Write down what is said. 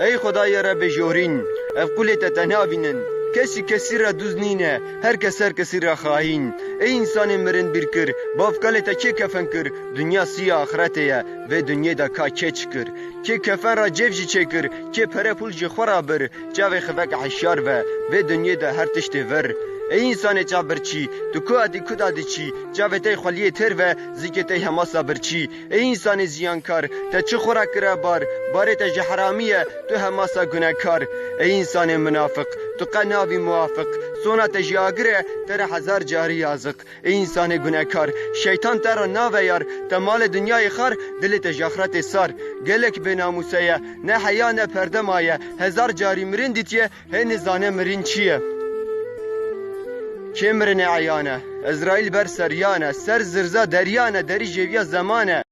ای خدای را بجورین اف قولی تتنها بینن کسی کسی را دوز نینه هر کس هر کسی را خواهین ای انسان مرن بیر کر باف کالی تا چه کفن کر دنیا سی آخرته یا و دنیا دا کا چه کر که کفن را جیب جی چه کر که پره پول جی خورا بر جاوی خوک عشار و و دنیا دا هر تشت ور ای انسان چا برچی تو کو ادی کو دادی چی تی خلیه تر و زیگه تی هماسا برچی ای انسان زیانکار تا چه خورا کرا بار باره تا جحرامیه تو هماسا گناهکار ای انسان منافق تو قنابی موافق سونا تجاگره تر هزار جاری یازق ای انسان گناهکار شیطان تر ناوه یار تمال دنیای خار دل تجاخرت سار گلک به ناموسیه نه حیا نه پرده مایه هزار جاری مرین دیتیه هی نزانه مرین چیه چه مرن عیانه اسرائیل بر سریانه سر زرزا دریانه دری جویا زمانه